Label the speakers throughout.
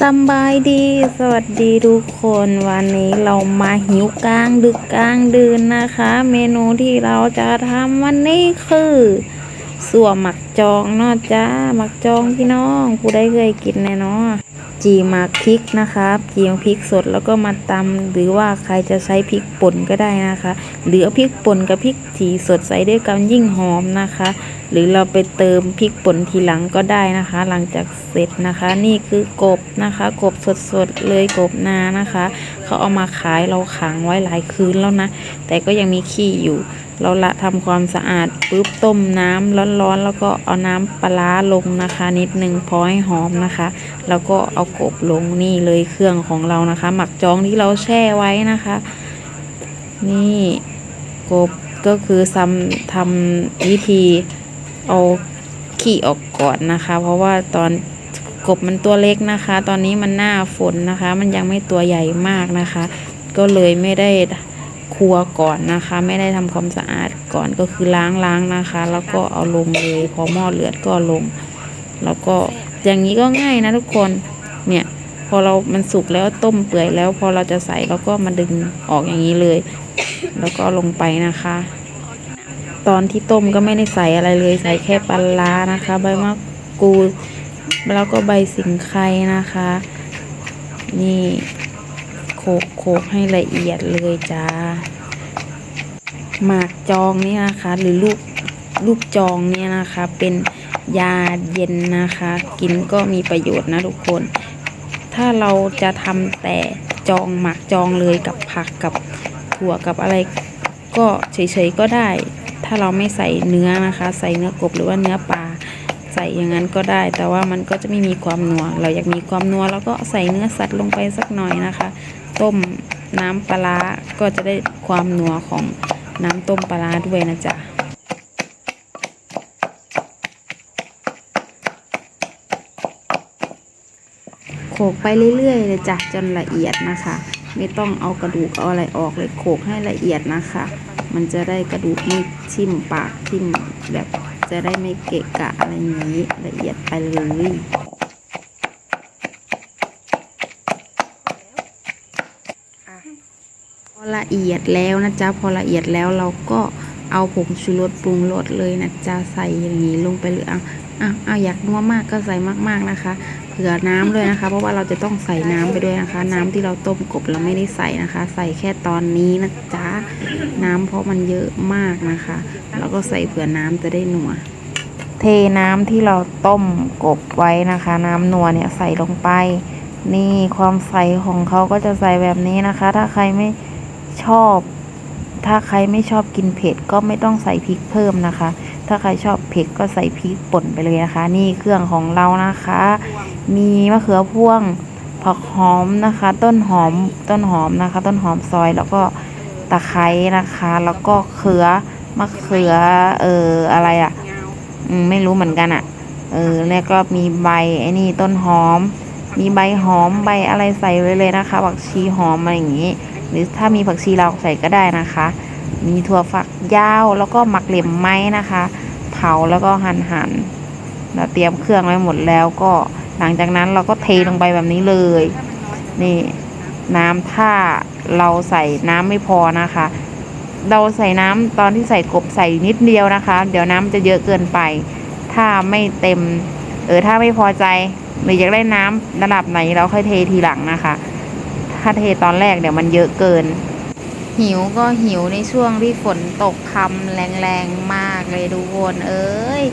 Speaker 1: สบายดี สวัสดีทุกคนวันนี้เรามาหิวกลางดึกกลางดื่นนะคะ เมนูที่เราจะทำวันนี้คือสัวหมักจองเนาะจ้าหมักจองพี่น้องผู้ได้เคยกินแน่เนาะจีหมักพริกนะคะจีมพริกสดแล้วก็มาตำหรือว่าใครจะใช้พริกป่นก็ได้นะคะ หรือพริกป่นกับพริกจีสดใส่ด้วยกันยิ่งหอมนะคะ หรือเราไปเติมพริกป่นทีหลังก็ได้นะคะ หลังจากเสร็จนะคะ นี่คือกบนะคะ กบสดๆเลยกบนานะคะ เขาเอามาขายเราขังไว้หลายคืนแล้วนะ แต่ก็ยังมีขี้อยู่ เราละทำความสะอาดปุ๊บต้มน้ำร้อนๆ แล้วก็เอาน้ำปลาร้าลงนะคะ นิดนึงพอให้หอมนะคะ แล้วก็เอากบลงนี่เลยเครื่องของเรานะคะ หมักจองที่เราแช่ไว้นะคะ นี่กบก็คือทำทำวิธี เอาขี้ออกก่อนนะคะ เพราะว่าตอนกบมันตัวเล็กนะคะ ตอนนี้มันหน้าฝนนะคะ มันยังไม่ตัวใหญ่มากนะคะ ก็เลยไม่ได้ครัวก่อนนะคะ ไม่ได้ทำความสะอาดก่อนก็คือล้างล้างนะคะ แล้วก็เอาลงเลยพอหม้อเลือดก็ลง แล้วก็อย่างนี้ก็ง่ายนะทุกคนเนี่ยพอเรามันสุกแล้วต้มเปื่อยแล้ว พอเราจะใส่เราก็มาดึงออกอย่างนี้เลย แล้วก็ลงไปนะคะ ตอนที่ต้มก็ไม่ได้ใส่อะไรเลยใส่แค่ปลาร้านะคะ ใบมะกรูดแล้วก็ใบสิงไคนะคะ นี่โขกโขกให้ละเอียดเลยจ้าหมากจองนี่นะคะ หรือลูกลูกจองเนี่ยนะคะ เป็นยาเย็นนะคะ กินก็มีประโยชน์นะทุกคน ถ้าเราจะทำแต่จองหมักจองเลยกับผักกับถั่วกับอะไร ก็เฉยๆก็ได้ ถ้าเราไม่ใส่เนื้อนะคะ ใส่เนื้อกบหรือว่าเนื้อปลาใส่อย่างนั้นก็ได้ แต่ว่ามันก็จะไม่มีความนัว เราอยากมีความนัวแล้วก็ใส่เนื้อสัตว์ลงไปสักหน่อยนะคะ ต้มน้ำปลาก็จะได้ความนัวของน้ำต้มปลาร้าด้วยนะจ๊ะโขกไปเรื่อยๆเลยจ้ะจนละเอียดนะคะ ไม่ต้องเอากระดูกเอาอะไรออกเลยโขกให้ละเอียดนะคะ มันจะได้กระดูกไม่ทิ่มปากทิ่มแบบจะได้ไม่เกะกะอะไรอย่างนี้ละเอียดไปเลยพอละเอียดแล้วนะจ๊ะพอละเอียดแล้วเราก็เอาผงชูรสปรุงรสเลยนะจ๊ะใส่อย่างนี้ลงไปเลยอะอะเอาอยากนัวมากก็ใส่มากๆนะคะ ผื่อน้ำด้วยนะคะ เพราะว่าเราจะต้องใส่น้ำไปด้วยนะคะ น้ำที่เราต้มกบเราไม่ได้ใส่นะคะ ใส่แค่ตอนนี้นะจ๊ะน้ำเพราะมันเยอะมากนะคะเราก็ใส่เผื่อน้ำจะได้หนัวเทน้ำที่เราต้มกบไว้นะคะ น้ำนัวเนี่ยใส่ลงไป นี่ความใสของเขาก็จะใส่แบบนี้นะคะ ถ้าใครไม่ชอบ ถ้าใครไม่ชอบกินเผ็ดก็ไม่ต้องใส่พริกเพิ่มนะคะ ถ้าใครชอบเผ็ดก็ใส่พริกป่นไปเลยนะคะ นี่เครื่องของเรานะคะ มีมะเขือพวงผักหอมนะคะ ต้นหอมต้นหอมนะคะ ต้นหอมซอยแล้วก็ตะไคร้นะคะ แล้วก็เขือมะเขือเอออะไรอะ่ะไม่รู้เหมือนกันอะ่ะ เออแล้วก็มีใบไอ้นี่ต้นหอม มีใบหอมใบอะไรใส่ไว้เลยนะคะผักชีหอมอะไรอย่างนี้ หรือถ้ามีผักชีเราใส่ก็ได้นะคะ มีถั่วฝักยาวแล้วก็หมักเหลี่ยมไม้นะคะ เผาแล้วก็หั่นหั่นเราเตรียมเครื่องไว้หมดแล้วก็หลังจากนั้นเราก็เทลงไปแบบนี้เลย นี่น้ำถ้าเราใส่น้ำไม่พอนะคะ เราใส่น้ำตอนที่ใส่กบใส่นิดเดียวนะคะ เดี๋ยวน้ำจะเยอะเกินไป ถ้าไม่เต็ม เออถ้าไม่พอใจหรืออยากได้น้ำระดับไหนเราค่อยเททีหลังนะคะ ถ้าเทตอนแรกเดี๋ยวมันเยอะเกิน หิวก็หิวในช่วงที่ฝนตกพรำแรงๆมากเลยทุกคนเอ้ย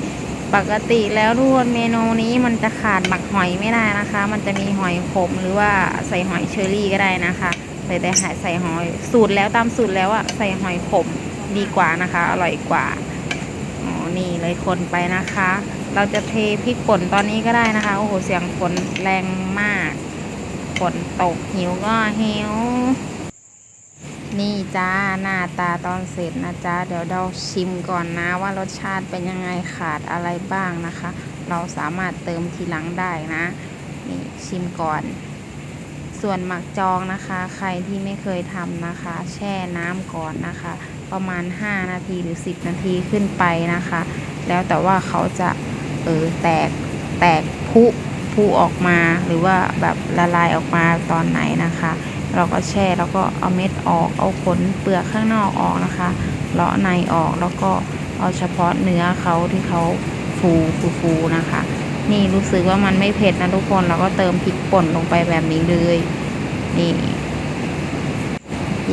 Speaker 1: ปกติแล้วทุกคนเมนูนี้มันจะขาดหมักหอยไม่ได้นะคะ มันจะมีหอยขมหรือว่าใส่หอยเชอรี่ก็ได้นะคะแต่แต่หายใส่หอยสูตรแล้วตามสูตรแล้วอะใส่หอยขมดีกว่านะคะ อร่อยกว่าอ๋อนี่เลยคนไปนะคะ เราจะเทพริกป่นตอนนี้ก็ได้นะคะโอ้โหเสียงฝนแรงมากฝนตกหิวก็หิว นี่จ้าหน้าตาตอนเสร็จนะจ๊ะเดี๋ยวเราชิมก่อนนะว่ารสชาติเป็นยังไงขาดอะไรบ้างนะคะ เราสามารถเติมทีหลังได้นะ นี่ชิมก่อน ส่วนหมักจองนะคะ ใครที่ไม่เคยทำนะคะ แช่น้ำก่อนนะคะ ประมาณ 5 นาทีหรือ 10 นาทีขึ้นไปนะคะ แล้วแต่ว่าเขาจะเออแตกแตกพุพุออกมาหรือว่าแบบละลายออกมาตอนไหนนะคะ เราก็แช่แล้วก็เอาเม็ดออก เอาขนเปลือกข้างนอกออกนะคะเลาะในออกแล้วก็เอาเฉพาะเนื้อเขาที่เขาฟูฟูฟูนะคะ นี่รู้สึกว่ามันไม่เผ็ดนะทุกคนเราก็เติมพริกป่นลงไปแบบนี้เลยนี่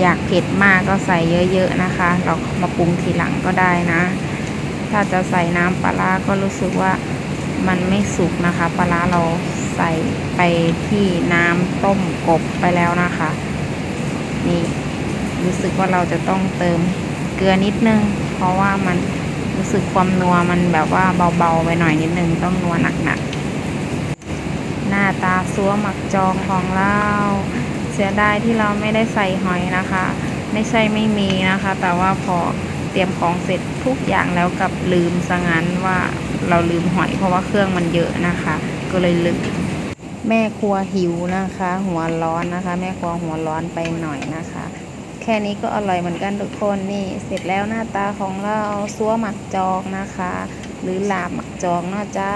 Speaker 1: อยากเผ็ดมากก็ใส่เยอะๆนะคะ เรามาปรุงทีหลังก็ได้นะ ถ้าจะใส่น้ำปลาร้าก็รู้สึกว่า มันไม่สุกนะคะ ปลาร้าเราใส่ไปที่น้ำต้มกบไปแล้วนะคะ นี่รู้สึกว่าเราจะต้องเติมเกลือนิดนึง เพราะว่ามันรู้สึกความนัวมันแบบว่าเบาๆไปหน่อยนิดนึง ต้องนัวหนักๆ หน้าตาซัวหมักจองของเราเสียดายที่เราไม่ได้ใส่หอยนะคะ ไม่ใช่ไม่มีนะคะ แต่ว่าพอเตรียมของเสร็จทุกอย่างแล้วกับลืมซะงั้นว่า เราลืมหอยเพราะว่าเครื่องมันเยอะนะคะ ก็เลยลืมแม่ครัวหิวนะคะ หัวร้อนนะคะ แม่ครัวหัวร้อนไปหน่อยนะคะ แค่นี้ก็อร่อยเหมือนกันทุกคนนี่เสร็จแล้วหน้าตาของเราซัวหมักจองนะคะ หรือลาบหมักจองเนาะจ้า